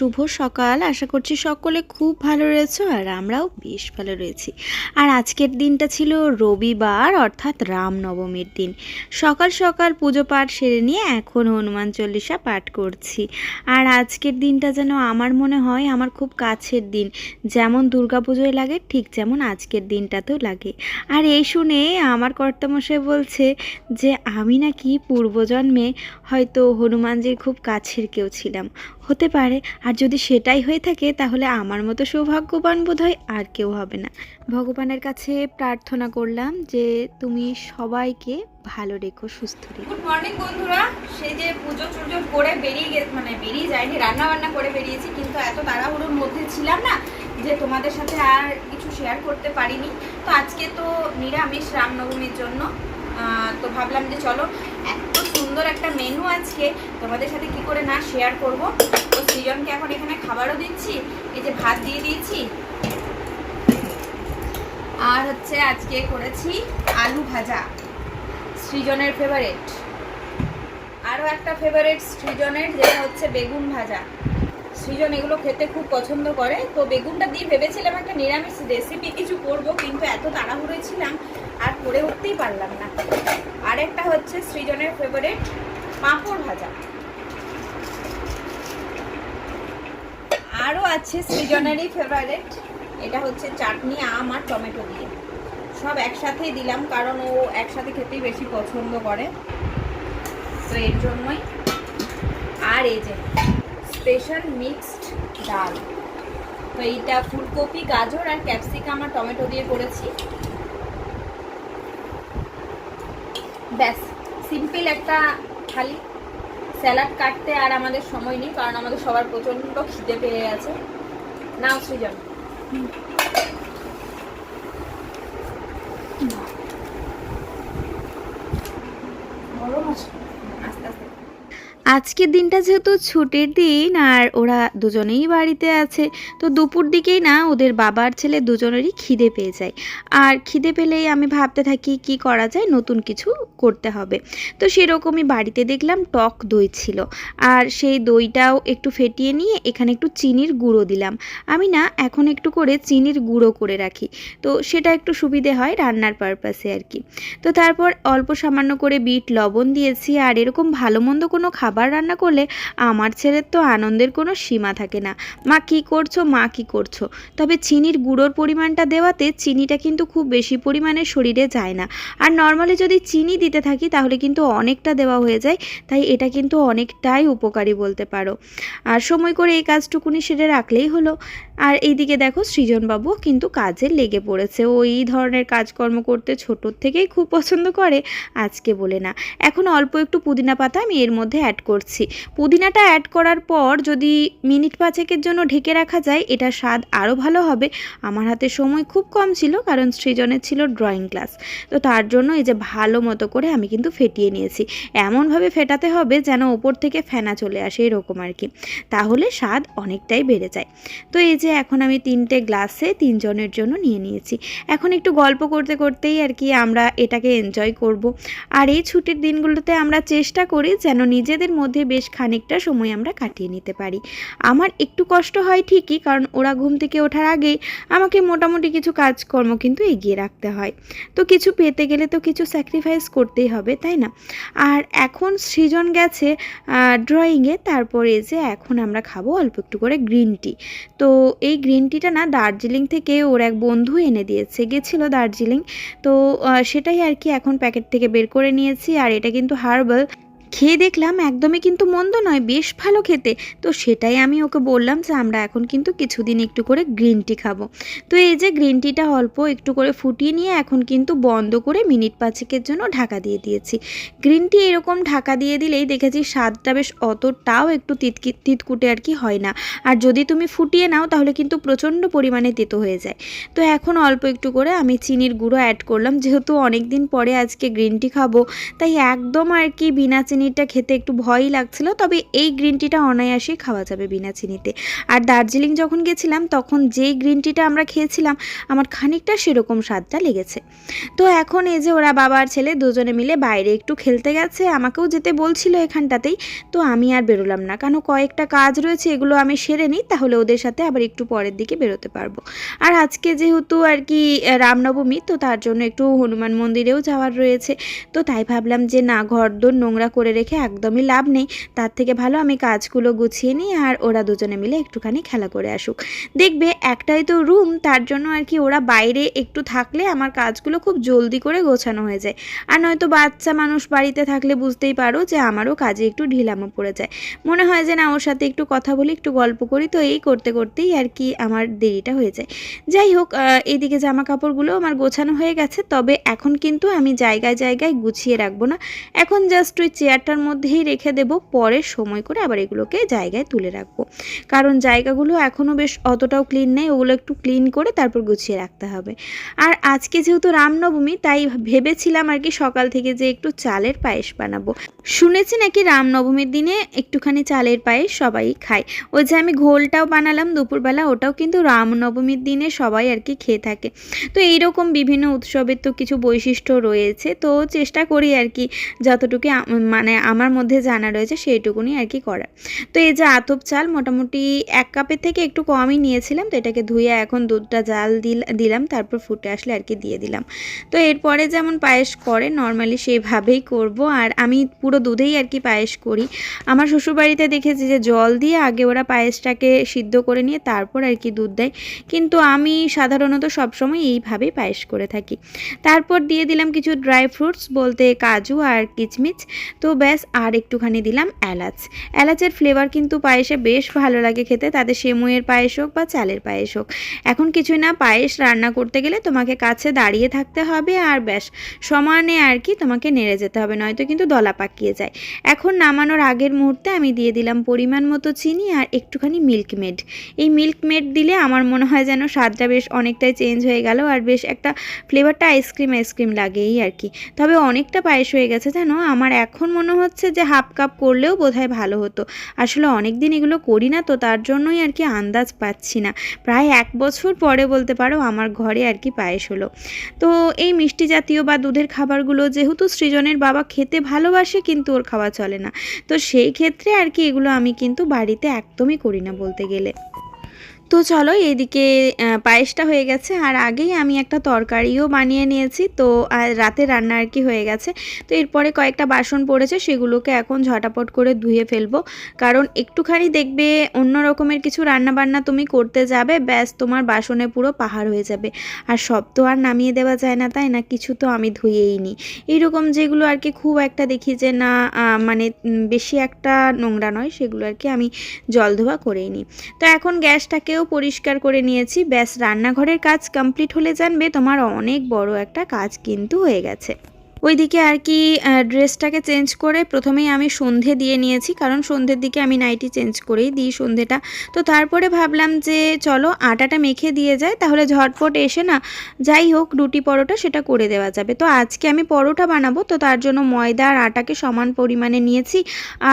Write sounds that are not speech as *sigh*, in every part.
শুভ সকাল। আশা করছি সকলে খুব ভালো রয়েছে আর আমরাও বেশ ভালো রয়েছি। আর আজকের দিনটা ছিল রবিবার, অর্থাৎ রামনবমীর দিন। সকাল সকাল পুজো পাঠ সেরে নিয়ে এখন হনুমান চল্লিশা পাঠ করছি। আর আজকের দিনটা যেন আমার মনে হয় আমার খুব কাছের দিন। যেমন দুর্গাপুজোয় লাগে, ঠিক যেমন আজকের দিনটাতেও লাগে। আর এই শুনে আমার কর্তামশাই বলছে যে, আমি নাকি পূর্বজন্মে হয়তো হনুমানজির খুব কাছের কেউ ছিলাম। হতে পারে, আর যদি সেটাই হয়ে থাকে, তাহলে আমার মতো সৌভাগ্যবান বোধ হয় আর কেউ হবে না। ভগবানের কাছে প্রার্থনা করলাম যে তুমি সবাইকে ভালো রেখো, সুস্থ রেখো। গুড মর্নিং বন্ধুরা। সেই যে পুজো টুজো করে বেরিয়ে গেছে মানে বেরিয়ে যায়নি রান্না বান্না করে বেরিয়েছি, কিন্তু এত তাড়াহুড়োর মধ্যে ছিলাম না যে তোমাদের সাথে আর কিছু শেয়ার করতে পারিনি। তো আজকে তো নিরামিষ রামনবমীর জন্য। তো ভাবলাম যে চলো সুন্দর একটা মেনু আজকে। তোমাদের সাথে কি করে না শেয়ার করব? তো সৃজনকে এখন এখানে খাবারও দিচ্ছি, এই যে ভাত দিয়ে দিয়েছি। আর হচ্ছে আজকে করেছি আলু ভাজা, সৃজনের ফেভারেট আরও একটা ফেভারেট সৃজনের, যেটা হচ্ছে বেগুন ভাজা। সৃজন এগুলো খেতে খুব পছন্দ করে। তো বেগুনটা দিয়ে ভেবেছিলাম একটা নিরামিষ রেসিপি কিছু করব, কিন্তু এত তাড়াহুড়োয় ছিলাম। আর করে উঠতেই পারলাম না। আরেকটা হচ্ছে সৃজনের ফেভারিট পাঁপড় ভাজা। আরও আছে সৃজনেরই ফেভারিট এটা হচ্ছে চাটনি, আম আর টমেটো দিয়ে। সব একসাথেই দিলাম, কারণ ও একসাথে খেতেই বেশি পছন্দ করে। তো এর জন্যই। আর এই যে স্পেশাল মিক্সড ডাল। তো এইটা ফুলকপি, গাজর আর ক্যাপসিকাম আর টমেটো দিয়ে করেছি। ব্যাস সিম্পল একটা খালি স্যালাড কাটতে আর আমাদের সময় নেই, কারণ আমাদের সবার প্রচণ্ড খিদে পেয়ে গেছে। নাও, সৃজন। গরম আছে আস্তে আস্তে আজকের দিনটা যেহেতু ছুটির দিন আর ওরা দুজনেই বাড়িতে আছে, তো দুপুর দিকেই না ওদের বাবার ছেলে দুজনেরই খিদে পেয়ে যায়। আর খিদে পেলেই আমি ভাবতে থাকি কি করা যায়, নতুন কিছু করতে হবে। তো সেরকমই বাড়িতে দেখলাম টক দই ছিল। আর সেই দইটাও একটু ফেটিয়ে নিয়ে এখানে একটু চিনির গুঁড়ো দিলাম। আমি না এখন একটু করে চিনির গুঁড়ো করে রাখি। তো সেটা একটু সুবিধে হয় রান্নার পারপাসে আর কি। তো তারপর অল্প সামান্য করে বিট লবণ দিয়েছি আর এরকম ভালো মন্দ কোনো খাবার রান্না করলে আমার ছেলের তো আনন্দের কোনো সীমা থাকে না। মা কি করছ, মা কি করছ? তবে চিনির গুঁড়োর পরিমাণটা দেওয়াতে চিনিটা কিন্তু খুব বেশি পরিমাণে শরীরে যায় না। আর নর্মালি যদি চিনি দিতে থাকি তাহলে কিন্তু অনেকটা দেওয়া হয়ে যায়, তাই এটা কিন্তু অনেকটাই উপকারী বলতে পারো। আর সময় করে এই কাজটুকুনি সেরে রাখলেই হলো। আর এইদিকে দেখো সৃজনবাবু কিন্তু কাজে লেগে পড়েছে। ও এই ধরনের কাজকর্ম করতে ছোটোর থেকেই খুব পছন্দ করে, আজকে বলে না। এখন অল্প একটু পুদিনা পাতা আমি এর মধ্যে অ্যাড করছি। পুদিনাটা অ্যাড করার পর যদি মিনিট পাঁচেকের জন্য ঢেকে রাখা যায়, এটা স্বাদ আরও ভালো হবে। আমার হাতে সময় খুব কম ছিল, কারণ সৃজনের ছিল ড্রয়িং ক্লাস তো তার জন্য এই যে ভালো মতো করে আমি কিন্তু ফেটিয়ে নিয়েছি। এমনভাবে ফেটাতে হবে যেন ওপর থেকে ফেনা চলে আসে এরকম আর কি। তাহলে স্বাদ অনেকটাই বেড়ে যায়। তো এই যে এখন আমি তিনটে গ্লাসে তিনজনের জন্য নিয়ে নিয়েছি। এখন একটু গল্প করতে করতেই আর কি আমরা এটাকে এনজয় করব। আর এই ছুটির দিনগুলোতে আমরা চেষ্টা করি যেন নিজেদের মধ্যে বেশ খানিকটা সময় আমরা কাটিয়ে নিতে পারি। আমার একটু কষ্ট হয় ঠিকই, কারণ ওরা ঘুম থেকে ওঠার আগেই আমাকে মোটামুটি কিছু কাজকর্ম কিন্তু এগিয়ে রাখতে হয়। তো কিছু পেতে গেলে তো কিছু স্যাক্রিফাইস করতেই হবে, তাই না? আর এখন সৃজন গেছে ড্রয়িংয়ে তারপরে যে এখন আমরা খাব অল্প একটু করে গ্রিন টি তো এই গ্রিন টিটা না দার্জিলিং থেকে ওর এক বন্ধু এনে দিয়েছে, গেছিল দার্জিলিং। তো সেটাই আর কি এখন প্যাকেট থেকে বের করে নিয়েছি, আর এটা কিন্তু হার্বাল খেয়ে দেখলাম একদমই কিন্তু মন্দ নয়, বেশ ভালো খেতে। তো সেটাই আমি ওকে বললাম যে আমরা এখন কিন্তু কিছুদিন একটু করে গ্রিন টি খাব। তো এই যে গ্রিন টিটা অল্প একটু করে ফুটিয়ে নিয়ে এখন কিন্তু বন্ধ করে মিনিট পাঁচেকের জন্য ঢাকা দিয়ে দিয়েছি। গ্রিন টি এরকম ঢাকা দিয়ে দিলেই দেখেছি স্বাদটা বেশ অতটাও একটু তিতকি, তিতকুটে আর কি হয় না। আর যদি তুমি ফুটিয়ে নাও তাহলে কিন্তু প্রচণ্ড পরিমাণে তেতো হয়ে যায়। তো এখন অল্প একটু করে আমি চিনির গুঁড়ো অ্যাড করলাম। যেহেতু অনেক দিন পরে আজকে গ্রিন টি খাব, তাই একদম আর কি বিনা চিনি চিনিটা খেতে একটু ভয়ই লাগছিল, তবে এই গ্রিন টিটা অনায়াসেই খাওয়া যাবে বিনা চিনিতে। আর দার্জিলিং যখন গেছিলাম, তখন যেই গ্রিন টিটা আমরা খেয়েছিলাম, আমার খানিকটা সেরকম স্বাদটা লেগেছে। তো এখন এই যে ওরা বাবা আর ছেলে দুজনে মিলে বাইরে একটু খেলতে গেছে, আমাকেও যেতে বলছিল এখানটাতেই, তো আমি আর বেরোলাম না। কেন কয়েকটা কাজ রয়েছে, এগুলো আমি সেরে নিই, তাহলে ওদের সাথে আবার একটু পরের দিকে বেরোতে পারব। আর আজকে যেহেতু আর কি রামনবমী, তো তার জন্য একটু হনুমান মন্দিরেও যাওয়ার রয়েছে, তো তাই ভাবলাম যে না, ঘরদোর নোংরা করে রেখে একদমই লাভ নেই। তার থেকে ভালো আমি কাজগুলো গুছিয়ে নিই আর ওরা দুজনে মিলে একটুখানি খেলা করে আসুক। দেখবে একটাই তো রুম তার জন্য আর কি ওরা বাইরে একটু থাকলে আমার কাজগুলো খুব জলদি করে গোছানো হয়ে যায়। আর নয়তো বাচ্চা মানুষ বাড়িতে থাকলে বুঝতেই পারো যে আমারও কাজে একটু ঢিলামো পড়ে যায়। মনে হয় যে না ওর সাথে একটু কথা বলি একটু গল্প করি তো এই করতে করতেই আর কি আমার দেরিটা হয়ে যায়। যাই হোক আহ, এইদিকে জামা কাপড়গুলো আমার গোছানো হয়ে গেছে তবে এখন কিন্তু আমি জায়গায় জায়গায় গুছিয়ে রাখব না। এখন জাস্ট ওই চেয়ারটার মধ্যেই রেখে দেবো, পরে সময় করে আবার এগুলোকে জায়গায় তুলে রাখব। কারণ জায়গাগুলো এখনও বেশ অতটাও ক্লিন নেই, ওগুলো একটু ক্লিন করে তারপর গুছিয়ে রাখতে হবে। আর আজকে যেহেতু রামনবমী, তাই ভেবেছিলাম আর কি সকাল থেকে যে একটু চালের পায়েস বানাবো। শুনেছি নাকি রামনবমীর দিনে একটুখানি চালের পায়েস সবাই খায়। ওই যে আমি ঘোলটাও বানালাম দুপুরবেলা, ওটাও কিন্তু রামনবমীর দিনে সবাই আর কি খেয়ে থাকে। তো এইরকম বিভিন্ন উৎসবের তো কিছু বৈশিষ্ট্য রয়েছে, তো চেষ্টা করি আর কি যতটুকু আ- মানে আমার মধ্যে জানা রয়েছে সেইটুকুনি আর কি করার। তো এই যে আতপ চাল মোটামুটি এক কাপের থেকে একটু কমই নিয়েছিলাম, তো এটাকে ধুয়ে এখন দুধটা জাল দিল, দিলাম, তারপর ফুটে আসলে আর কি দিয়ে দিলাম। তো এরপরে যেমন পায়েস করে, নর্মালি সেইভাবেই করব। আর আমি পুরো দুধেই আর কি পায়েস করি। আমার শ্বশুরবাড়িতে দেখেছি যে জল দিয়ে আগে ওরা পায়েসটাকে সিদ্ধ করে নিয়ে তারপর আর কি দুধ দেয়। কিন্তু আমি সাধারণত সবসময় এইভাবেই পায়েস করে থাকি। তারপর দিয়ে দিলাম কিছু ড্রাই ফ্রুটস, বলতে কাজু আর কিচমিচ। তো ব্যাস, আর একটুখানি দিলাম এলাচ। এলাচের ফ্লেভার কিন্তু পায়েসে বেশ ভালো লাগে খেতে তাদের সেমুয়ের পায়েস হোক বা চালের পায়েস হোক। এখন কিছুই না, পায়েস রান্না করতে গেলে তোমাকে কাছে দাঁড়িয়ে থাকতে হবে আর ব্যাস, সমানে আর কি তোমাকে নেড়ে যেতে হবে, নয়তো কিন্তু দলা পাকিয়ে যায়। এখন নামানোর আগের মুহূর্তে আমি দিয়ে দিলাম পরিমাণ মতো চিনি আর একটুখানি মিল্ক মেড এই মিল্ক মেড দিলে আমার মনে হয় যেন স্বাদটা বেশ অনেকটাই চেঞ্জ হয়ে গেল আর বেশ একটা ফ্লেভারটা আইসক্রিম আইসক্রিম লাগেই আর কি। তবে অনেকটা পায়েস হয়ে গেছে জানো, আমার এখন মনে হচ্ছে যে হাফ কাপ করলেও বোধহয় ভালো হতো। আসলে অনেক দিন এগুলো করি না তো তার জন্যই আর কি আন্দাজ পাচ্ছি না। প্রায় এক বছর পরে বলতে পারো আমার ঘরে আর কি পায়েস হলো। তো এই মিষ্টি জাতীয় বা দুধের খাবারগুলো যেহেতু সৃজনের বাবা খেতে ভালোবাসে কিন্তু ওর খাওয়া চলে না। তো সেই ক্ষেত্রে আর কি এগুলো আমি কিন্তু বাড়িতে একদমই করি না বলতে গেলে। তো চলো এইদিকে পায়েসটা হয়ে গেছে। আর আগেই আমি একটা তরকারিও বানিয়ে নিয়েছি। তো, আর রাতে রান্না আর কি হয়ে গেছে। তো এরপরে কয়েকটা বাসন পড়েছে, সেগুলোকে এখন ঝটাপট করে ধুয়ে ফেলব। কারণ একটুখানি দেখবে অন্য রকমের কিছু রান্না বান্না তুমি করতে যাবে, ব্যাস তোমার বাসনে পুরো পাহাড় হয়ে যাবে। আর সব তো আর নামিয়ে দেওয়া যায় না, তাই না? কিছু তো আমি ধুয়েই নিই। এইরকম যেগুলো আর কি খুব একটা দেখি যে না মানে বেশি একটা নোংরা নয়, সেগুলো আর কি আমি জল ধোয়া করেই নিই। তো এখন গ্যাসটাকেও পরিষ্কার করে নিয়েছি। ব্যাস, রান্নাঘরের কাজ কমপ্লিট হলে জানবে তোমার অনেক বড় একটা কাজ কিন্তু হয়ে গেছে। ওইদিকে আর কি ড্রেসটাকে চেঞ্জ করে প্রথমেই আমি সন্ধে দিয়ে নিয়েছি, কারণ সন্ধ্যের দিকে আমি নাইটি চেঞ্জ করেই দিই সন্ধেটা। তো তারপরে ভাবলাম যে চলো আটাটা মেখে দিয়ে যায় তাহলে ঝটপট এসে না যাই হোক, রুটি পরোটা সেটা করে দেওয়া যাবে। তো আজকে আমি পরোটা বানাবো, তো তার জন্য ময়দা আর আটাকে সমান পরিমাণে নিয়েছি,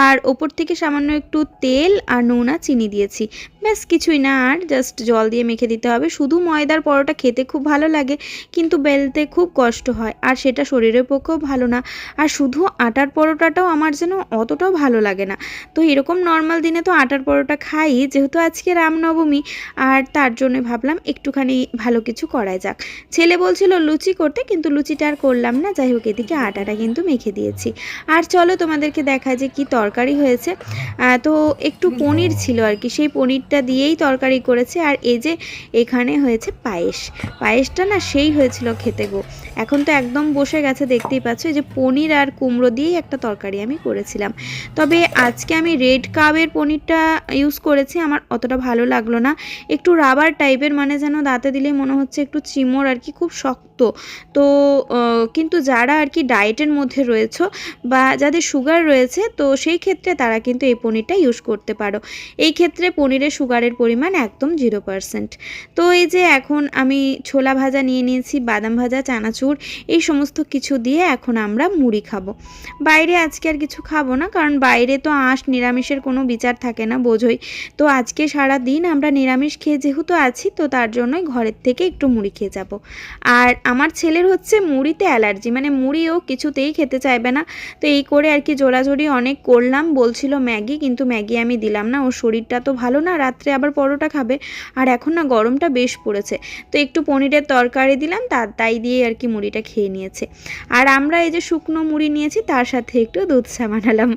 আর ওপর থেকে সামান্য একটু তেল আর নুন চিনি দিয়েছি। ব্যাস, কিছুই না, আর জাস্ট জল দিয়ে মেখে দিতে হবে। শুধু ময়দার পরোটা খেতে খুব ভালো লাগে, কিন্তু বেলতে খুব কষ্ট হয়, আর সেটা শরীরের পক্ষেও ভালো না। আর শুধু আটার পরোটাটাও আমার যেন অতটাও ভালো লাগে না। তো এরকম নর্মাল দিনে তো আটার পরোটা খাই, যেহেতু আজকে রামনবমী। আর তার জন্য ভাবলাম একটুখানি ভালো কিছু করাই যাক। ছেলে বলছিল লুচি করতে, কিন্তু লুচিটা আর করলাম না। যাই হোক, এদিকে আটাটা কিন্তু মেখে দিয়েছি। আর চলো তোমাদেরকে দেখায় যে কি তরকারি হয়েছে। তো একটু পনির ছিল আর কি। সেই পনিরটা দিয়েই তরকারি করেছে। আর এই যে এখানে হয়েছে পায়েস। পায়েসটা না সেই হয়েছিল খেতে গো। এখন তো একদম বসে গেছে, দেখতেই পাচ্ছ। যে পনির আর কুমড়ো দিয়েই একটা তরকারি আমি করেছিলাম। তবে আজকে আমি রেড কাবের পনিরটা ইউজ করেছি, আমার অতটা ভালো লাগল না। একটু রাবার টাইপের মানে যেন দাঁতে দিলেই মনে হচ্ছে একটু চিমড় আর কি, খুব শক্ত। তো কিন্তু যারা আর কি ডায়েটের মধ্যে রয়েছে বা যাদের সুগার রয়েছে, তো সেই ক্ষেত্রে তারা কিন্তু এই পনিরটা ইউজ করতে পারো। এই ক্ষেত্রে পনিরে সুগারের পরিমাণ একদম জিরো পার্সেন্ট তো এই যে এখন আমি ছোলা ভাজা নিয়ে নিয়েছি, বাদাম ভাজা, চানাচুর চানাচুর এই সমস্ত কিছু দিয়ে এখন আমরা মুড়ি খাব। বাইরে আজকে আর কিছু খাব না, কারণ বাইরে তো আঁশ নিরামিষের কোনো বিচার থাকে না বোঝোই। তো আজকে সারা দিন আমরা নিরামিষ খেয়ে যেহেতু আছি, তো তার জন্যই ঘরের থেকে একটু মুড়ি খেয়ে যাব। আর আমার ছেলের হচ্ছে মুড়িতে অ্যালার্জি মানে মুড়িও কিছুতেই খেতে চাইবে না। তো এই করে আর কি জোরাজোরি অনেক করলাম, বলছিল ম্যাগি, কিন্তু ম্যাগি আমি দিলাম না, ওর শরীরটা তো ভালো না, রাত্রে আবার পরোটা খাবে। আর এখন না গরমটা বেশ পড়েছে। তো একটু পনিরের তরকারি দিলাম তার তাই দিয়ে আর কি মুড়িটা খেয়ে নিয়েছে। আর আমরা এই যে শুকনো মুড়ি নিয়েছি, তার সাথে একটু দুধ চা বানালাম।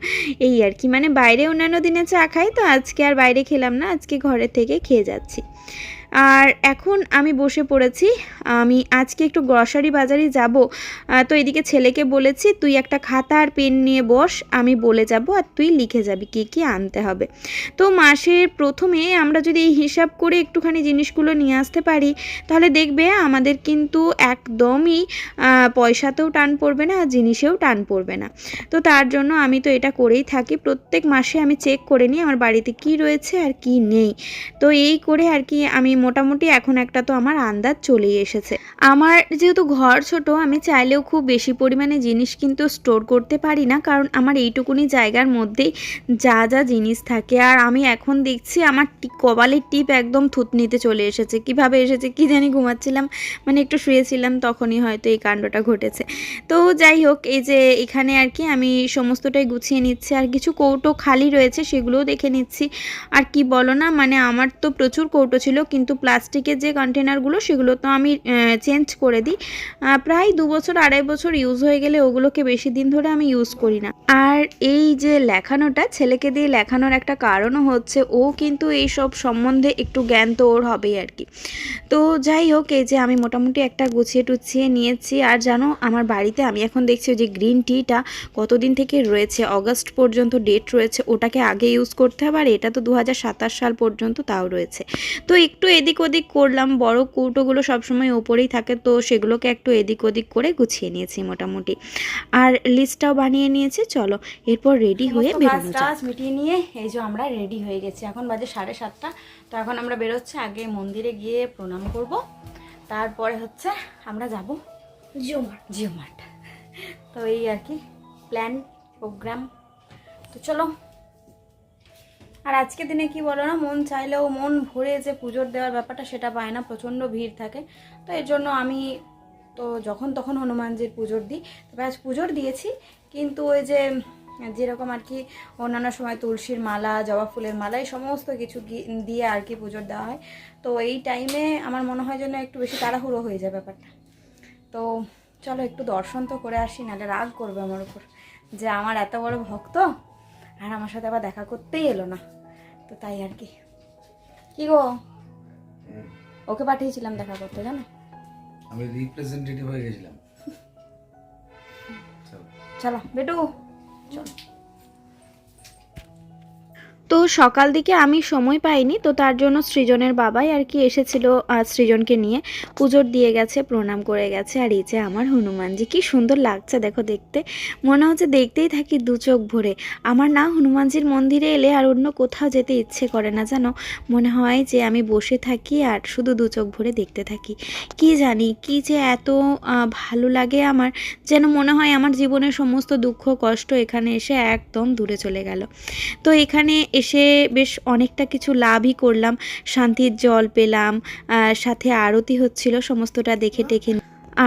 এই আর কি মানে বাইরে অন্যান্য দিনে চা খাই, তো আজকে আর বাইরে খেলাম না, আজকে ঘরে থেকে খেয়ে যাচ্ছি। আর এখন আমি বসে পড়েছি। আমি আজকে একটু গ্রসারি বাজারে যাব। তো এদিকে ছেলেকে বলেছি, তুই একটা খাতা আর পেন নিয়ে বস, আমি বলে যাব আর তুই লিখে যাবি কী কী আনতে হবে। তো মাসের প্রথমে আমরা যদি এই হিসাব করে একটুখানি জিনিসগুলো নিয়ে আসতে পারি, তাহলে দেখবে আমাদের কিন্তু একদমই পয়সাতেও টান পড়বে না জিনিসেও টান পড়বে না। তো তার জন্য আমি তো এটা করেই থাকি। প্রত্যেক মাসে আমি চেক করে নিই, আমার বাড়িতে কি রয়েছে আর কি নেই। তো এই করে আর কি আমি মোটামুটি এখন একটা তো আমার আন্দাজ চলেই এসেছে। আমার যেহেতু ঘর ছোট, আমি চাইলেও খুব বেশি পরিমাণে জিনিস কিন্তু স্টোর করতে পারি না, কারণ আমার এইটুকুনি জায়গার মধ্যেই যা যা জিনিস থাকে। আর আমি এখন দেখছি আমার কপালের টিপ একদম থুতনিতে চলে এসেছে। কীভাবে এসেছে কি জানি ঘুমাচ্ছিলাম মানে একটু শুয়েছিলাম তখনই হয়তো এই কাণ্ডটা ঘটেছে। তো যাই হোক, এই যে এখানে আর কি আমি সমস্তটাই গুছিয়ে নিচ্ছি, আর কিছু কৌটো খালি রয়েছে সেগুলোও দেখে নিচ্ছি। আর কি বলো না মানে আমার তো প্রচুর কৌটো ছিল, কিন্তু প্লাস্টিকের যে কন্টেনারগুলো, সেগুলো তো আমি চেঞ্জ করে দিই। প্রায় দু বছর, আড়াই বছর ইউজ হয়ে গেলে ওগুলোকে বেশি দিন ধরে আমি ইউজ করি না। আর এই যে লেখানোটা, ছেলেকে দিয়ে লেখানোর একটা কারণও হচ্ছে, ও কিন্তু এই সব সম্বন্ধে একটু জ্ঞান তো ওর হবেই আর কি। তো যাই হোক, এই যে আমি মোটামুটি একটা গুছিয়ে টুছিয়ে নিয়েছি। আর জানো, আমার বাড়িতে আমি এখন দেখছি যে গ্রিন টিটা কতদিন থেকে রয়েছে অগস্ট পর্যন্ত ডেট রয়েছে, ওটাকে আগে ইউজ করতে হবে। আর এটা তো দু হাজার সাতাশ সাল পর্যন্ত তাও রয়েছে। তো একটু এদিক ওদিক করলাম। বড় কৌটোগুলো সবসময় ওপরেই থাকে তো সেগুলোকে একটু এদিক ওদিক করে গুছিয়ে নিয়েছি মোটামুটি। আর লিস্টটাও বানিয়ে নিয়েছি চলো এরপর রেডি হয়ে কাজ মিটিয়ে নিয়ে এই যে আমরা রেডি হয়ে গেছি। এখন বাজে সাড়ে সাতটা তো এখন আমরা বেরোচ্ছি। আগে মন্দিরে গিয়ে প্রণাম করব তারপরে হচ্ছে আমরা যাব জিও মার্ট জিও মার্ট তো এই আর কি প্ল্যান প্রোগ্রাম। তো চলো আর আজকে দিনে কি বলো না, মন চাইলেও মন ভরে যে পুজোর দেওয়ার ব্যাপারটা সেটা পায় না, প্রচণ্ড ভিড় থাকে। তো এর জন্য আমি তো যখন তখন হনুমানজির পুজোর দিই। তবে আজ পুজোর দিয়েছি, কিন্তু ওই যে যেরকম আর কি অন্যান্য সময় তুলসীর মালা, জবা ফুলের মালা, এই সমস্ত কিছু দিয়ে আর কি পুজোর দেওয়া হয়। তো এই টাইমে আমার মনে হয় যেন একটু বেশি তাড়াহুড়ো হয়ে যায় ব্যাপারটা। তো চলো একটু দর্শন তো করে আসি, নাহলে রাগ করবে আমার উপর যে আমার এত বড় ভক্ত। আর আমার সাথে আবার দেখা করতেই এলো না। তো তাই আর কি। কি গো? ওকে পাঠিয়েছিলাম দেখা করতে জানো? আমি রিপ্রেজেন্টেটিভ হয়ে গেছিলাম। চলো। চলো বেটু। চলো। সকাল দিকে আমি সময় পাইনি, তো তার জন্য সৃজনের বাবাই আর কি এসেছিল সৃজনকে নিয়ে। পুজোর দিয়ে গেছে, প্রণাম করে গেছে, আর এই যে আমার হনুমানজি, কি সুন্দর লাগছে দেখো দেখতে। মনে হচ্ছে দেখতেই থাকি দু চোখ ভরে। আমার না হনুমানজির মন্দিরে এলে আর অন্য কোথাও যেতে ইচ্ছে করে না, জানো? মনে হয় যে আমি বসে থাকি আর শুধু দু চোখ ভরে দেখতে থাকি। কি জানি, কি যে এত ভালো লাগে আমার, যেন মনে হয় আমার জীবনের সমস্ত দুঃখ, কষ্ট এখানে এসে একদম দূরে চলে গেল। তো এখানে এসে বেশ অনেকটা কিছু লাভই করলাম। শান্তির জল পেলাম সাথে আরতি হচ্ছিল সমস্তটা দেখে টেখে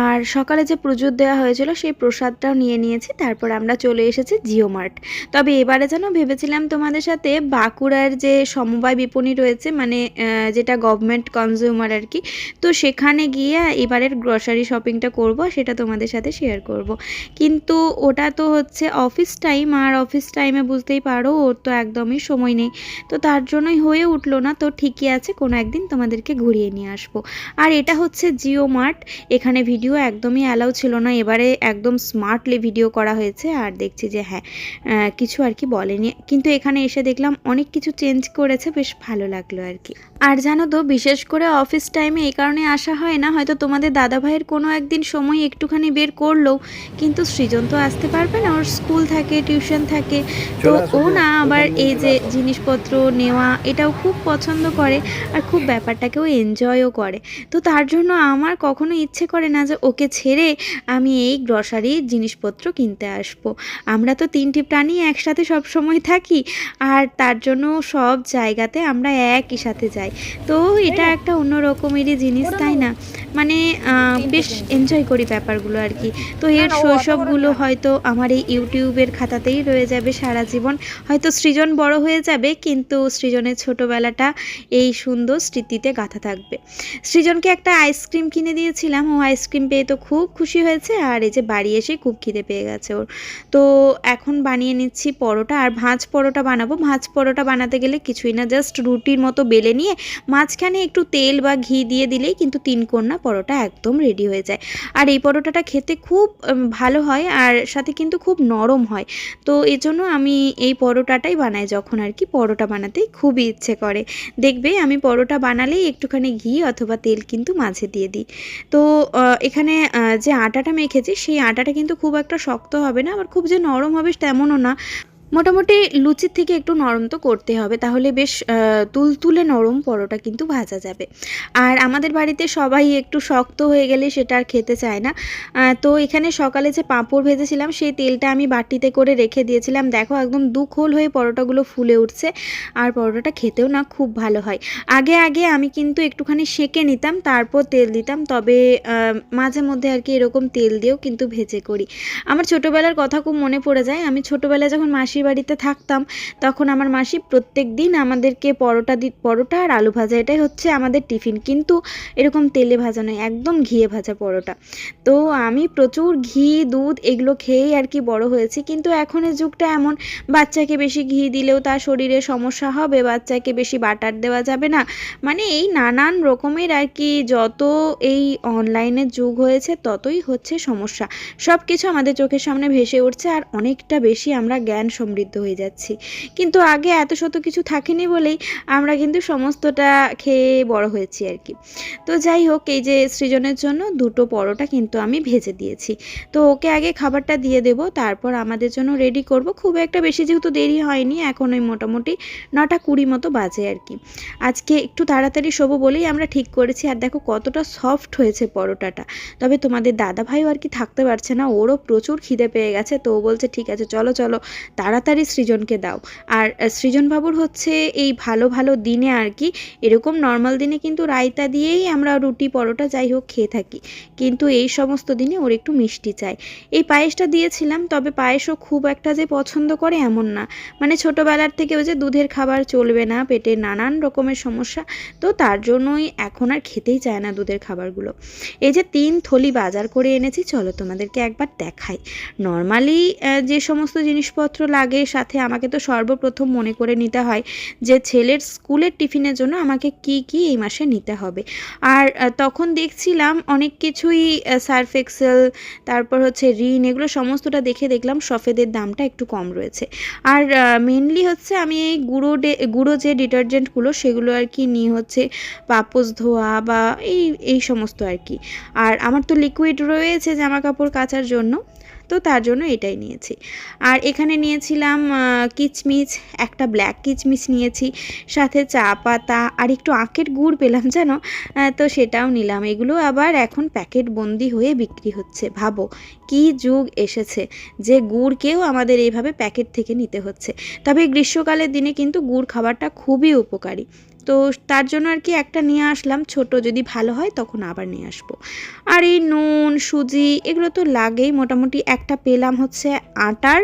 আর সকালে যে পুজো দেওয়া হয়েছিল, সেই প্রসাদটাও নিয়ে নিয়েছি। তারপর আমরা চলে এসেছি জিও মার্ট। তবে এবারে যেন ভেবেছিলাম তোমাদের সাথে বাঁকুড়ার যে সমবায় বিপণী রয়েছে মানে যেটা গভর্নমেন্ট কনজিউমার আর কি, তো সেখানে গিয়ে এবারের গ্রসারি শপিংটা করব, সেটা তোমাদের সাথে শেয়ার করব। কিন্তু ওটা তো হচ্ছে অফিস টাইম আর অফিস টাইমে বুঝতেই পারো, ওর তো একদমই সময় নেই। তো তার জন্যই হয়ে উঠল না, তো ঠিকই আছে, কোনো একদিন তোমাদেরকে ঘুরিয়ে নিয়ে আসব। আর এটা হচ্ছে জিও মার্ট, এখানে ভিডিও একদমই অ্যালাউ ছিল না। এবারে একদম স্মার্টলি ভিডিও করা হয়েছে আর দেখছি যে হ্যাঁ কিছু আর কি বলেনি। কিন্তু এখানে এসে দেখলাম অনেক কিছু চেঞ্জ করেছে বেশ ভালো লাগল আর কি। আর জানো তো বিশেষ করে অফিস টাইমে এই কারণে আসা হয় না। হয়তো তোমাদের দাদা ভাইয়ের কোনো একদিন সময় একটুখানি বের করলেও কিন্তু সৃজন তো আসতে পারবে না। ওর স্কুল থাকে টিউশন থাকে। তো ও না আবার এই যে জিনিসপত্র নেওয়া এটাও খুব পছন্দ করে। আর খুব ব্যাপারটাকেও এনজয়ও করে। তো তার জন্য আমার কখনো ইচ্ছে করে না যে যে ওকে ছেড়ে আমি এই গ্রসারির জিনিসপত্র কিনতে আসব। আমরা তো তিনটি প্রাণী একসাথে সব সময় থাকি আর তার জন্য সব জায়গাতে আমরা একই সাথে যাই। তো এটা একটা অন্য রকমেরই জিনিস তাই না? মানে বেশ এনজয় করি ব্যাপারগুলো আর কি। তো এর শৈশবগুলো হয়তো আমার এই ইউটিউবের খাতাতেই রয়ে যাবে সারা জীবন। হয়তো সৃজন বড় হয়ে যাবে কিন্তু সৃজনের ছোটবেলাটা এই সুন্দর স্মৃতিতে গাঁথা থাকবে। সৃজনকে একটা আইসক্রিম কিনে দিয়েছিলাম। ও আইসক্রিম পেয়ে তো খুব খুশি হয়েছে আর এই যে বাড়ি এসে খুব খিদে পেয়ে গেছে ওর। তো এখন বানিয়ে নিচ্ছি পরোটা আর ভাঁজ পরোটা বানাবো। ভাঁজ পরোটা বানাতে গেলে কিছুই না জাস্ট রুটির মতো বেলে নিয়ে মাঝখানে একটু তেল বা ঘি দিয়ে দিলেই কিন্তু তিন কোণা পরোটা একদম রেডি হয়ে যায়। আর এই পরোটাটা খেতে খুব ভালো হয় আর সাথে কিন্তু খুব নরম হয়। তো এই জন্য আমি এই পরোটাটাই বানাই যখন আর কি পরোটা বানাতে খুবই ইচ্ছে করে। দেখবে আমি পরোটা বানালেই একটুখানি ঘি অথবা তেল কিন্তু মাঝে দিয়ে দিই। তো এখানে যে আটাটা মেখেছি, সেই আটাটা কিন্তু খুব একটা শক্ত হবে না, আবার খুব যে নরম হবে তেমনও না। মোটামুটি লুচির থেকে একটু নরম তো করতে হবে, তাহলে বেশ তুলতুলে নরম পরোটা কিন্তু ভাজা যাবে। আর আমাদের বাড়িতে সবাই একটু শক্ত হয়ে গেলে সেটা আর খেতে চায় না। তো এখানে সকালে যে পাঁপড় ভেজেছিলাম, সেই তেলটা আমি বাটিতে করে রেখে দিয়েছিলাম। দেখো একদম দুখোল হয়ে পরোটাগুলো ফুলে উঠছে, আর পরোটাটা খেতেও না খুব ভালো হয়। আগে আগে আমি কিন্তু একটুখানি সেঁকে নিতাম, তারপর তেল দিতাম, তবে মাঝে মধ্যে আর কি এরকম তেল দিয়েও কিন্তু ভেজে করি। আমার ছোটোবেলার কথা খুব মনে পড়ে যায়, আমি ছোটোবেলায় যখন মাসির বাড়িতে থাকতাম, তখন আমার মাসি প্রত্যেক দিন আমাদেরকে পরোটা দি, পরোটা আর আলু ভাজা, এটাই হচ্ছে আমাদের টিফিন। কিন্তু এরকম তেলে ভাজা নয়, একদম ঘিয়ে ভাজা পরোটা। তো আমি প্রচুর ঘি, দুধ এগুলো খেয়েই আর কি বড় হয়েছি। কিন্তু এখনের যুগটা এমন, বাচ্চাকে বেশি ঘি দিলেও তার শরীরে সমস্যা হবে, বাচ্চাকে বেশি বাটার দেওয়া যাবে না। মানে এই নানান রকমের আর কি যত এই অনলাইনের যুগ হয়েছে, ততই হচ্ছে সমস্যা। সব কিছু আমাদের চোখের সামনে ভেসে উঠছে আর অনেকটা বেশি আমরা জ্ঞান সমৃদ্ধ হয়ে যাচ্ছি। কিন্তু আগে এত শত কিছু থাকেনি বলেই আমরা কিন্তু সমস্তটা খেয়ে বড় হয়েছি আর কি। তো যাই হোক, এই যে সৃজনের জন্য দুটো পরোটা কিন্তু আমি ভেজে দিয়েছি। তো ওকে আগে খাবারটা দিয়ে দেব, তারপর আমাদের জন্য রেডি করব। খুব একটা বেশি যেহেতু দেরি হয়নি, এখন ওই মোটামুটি নটা কুড়ি মতো বাজে আর কি। আজকে একটু তাড়াতাড়ি শোবো বলেই আমরা ঠিক করেছি। আর দেখো কতটা সফট হয়েছে পরোটাটা। তবে তোমাদের দাদা ভাইও আর কি থাকতে পারছে না, ওরও প্রচুর খিদে পেয়ে গেছে। তো ও বলছে, ঠিক আছে, চলো চলো, তাড়াতাড়ি সৃজনকে দাও। আর সৃজন বাবুর হচ্ছে এই ভালো ভালো দিনে আর কি, এরকম নর্মাল দিনে কিন্তু রায়তা দিয়েই আমরা রুটি, পরোটা যাই হোক খেয়ে থাকি। কিন্তু এই সমস্ত দিনে ওর একটু মিষ্টি চাই। এই পায়েসটা দিয়েছিলাম, তবে পায়েসও খুব একটা যে পছন্দ করে এমন না। মানে ছোটোবেলার থেকে ওই যে দুধের খাবার চলবে না, পেটে নানান রকমের সমস্যা, তো তার জন্যই এখন আর খেতেই চায় না দুধের খাবারগুলো। এই যে তিন থলি বাজার করে এনেছি, চলো তোমাদেরকে একবার দেখাই। নর্মালি যে সমস্ত জিনিসপত্র লাগে সাথে আমাকে তো সর্বপ্রথম মনে করে নিতে হয় যে ছেলের স্কুলের টিফিনের জন্য আমাকে কি কি এই মাসে নিতে হবে। আর তখন দেখছিলাম অনেক কিছুই সার্ফ এক্সেল, তারপর হচ্ছে রিন এগুলো সমস্তটা দেখে দেখলাম সফেদের দামটা একটু কম রয়েছে। আর মেনলি হচ্ছে আমি এই গুঁড়ো ডে, গুঁড়ো যে ডিটারজেন্টগুলো সেগুলো আর কি নিয়ে হচ্ছে পাপোস ধোয়া বা এই এই সমস্ত আর কি। আর আমার তো লিকুইড রয়েছে জামা কাপড় কাচার জন্য। তো তার জন্য এটাই নিয়েছি। আর এখানে নিয়েছিলাম কিচমিচ, একটা ব্ল্যাক কিচমিচ নিয়েছি, সাথে চা পাতা, আর একটু আখের গুড় পেলাম, জানো? তো সেটাও নিলাম। এগুলো আবার এখন প্যাকেট বন্দি হয়ে বিক্রি হচ্ছে। ভাবো, কি যুগ এসেছে যে গুড়কেও আমাদের এইভাবে প্যাকেট থেকে নিতে হচ্ছে। তবে গ্রীষ্মকালের দিনে কিন্তু গুড় খাবারটা খুবই উপকারী। তো তার জন্য আর কি একটা নিয়ে আসলাম। ছোট যদি ভালো হয় তখন আবার নিয়ে আসব। আর এই নুন, সুজি এগুলো তো লাগেই। মোটামুটি একটা পেলাম হচ্ছে আটার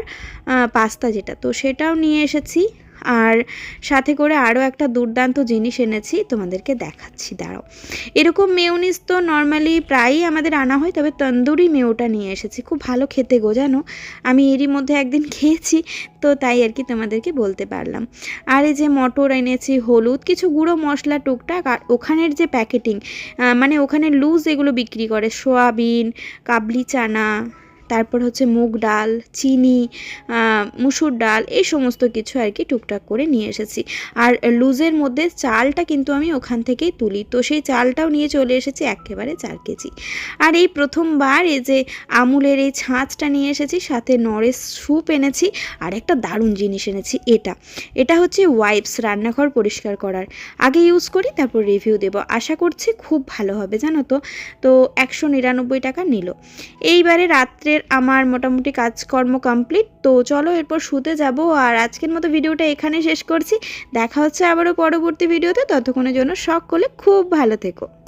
পাস্তা যেটা। তো সেটাও নিয়ে এসেছি। আর সাথে করে আরও একটা দুর্দান্ত জিনিস এনেছি, তোমাদেরকে দেখাচ্ছি, দাঁড়াও। এরকম মেয়নিজ তো নর্মালি প্রায়ই আমাদের আনা হয়, তবে তন্দুরি মেয়োটা নিয়ে এসেছি। খুব ভালো খেতে গো, জানো? আমি এরই মধ্যে একদিন *laughs* খেয়েছি, তো তাই আর কি তোমাদেরকে বলতে পারলাম। আর এই যে মটর এনেছি, হলুদ, কিছু গুঁড়ো মশলা টুকটাক, আর ওখানের যে প্যাকেটিং মানে ওখানে লুজ এগুলো বিক্রি করে, সোয়াবিন, কাবলি চানা তারপর হচ্ছে মুগ ডাল, চিনি মুসুর ডাল, এই সমস্ত কিছু আর কি টুকটাক করে নিয়ে এসেছি। আর লুজের মধ্যে চালটা কিন্তু আমি ওখান থেকেই তুলি। তো সেই চালটাও নিয়ে চলে এসেছি একেবারে চার কেজি। আর এই প্রথমবার এই যে আমুলের এই ছাঁচটা নিয়ে এসেছি, সাথে নরেশ স্যুপ এনেছি আর একটা দারুণ জিনিস এনেছি, এটা। এটা হচ্ছে ওয়াইপস রান্নাঘর পরিষ্কার করার। আগে ইউজ করি, তারপর রিভিউ দেব। আশা করছি খুব ভালো হবে, জানো তো? তো একশো নিরানব্বই টাকা নিল। এইবারে রাত্রের আমার মোটামুটি কাজকর্ম কমপ্লিট তো চলো এরপর শুতে যাব। আর আজকের মতো ভিডিওটা এখানে শেষ করছি। দেখা হচ্ছে আবারও পরবর্তী ভিডিওতে। ততক্ষণের জন্য সকলে খুব ভালো থেকো।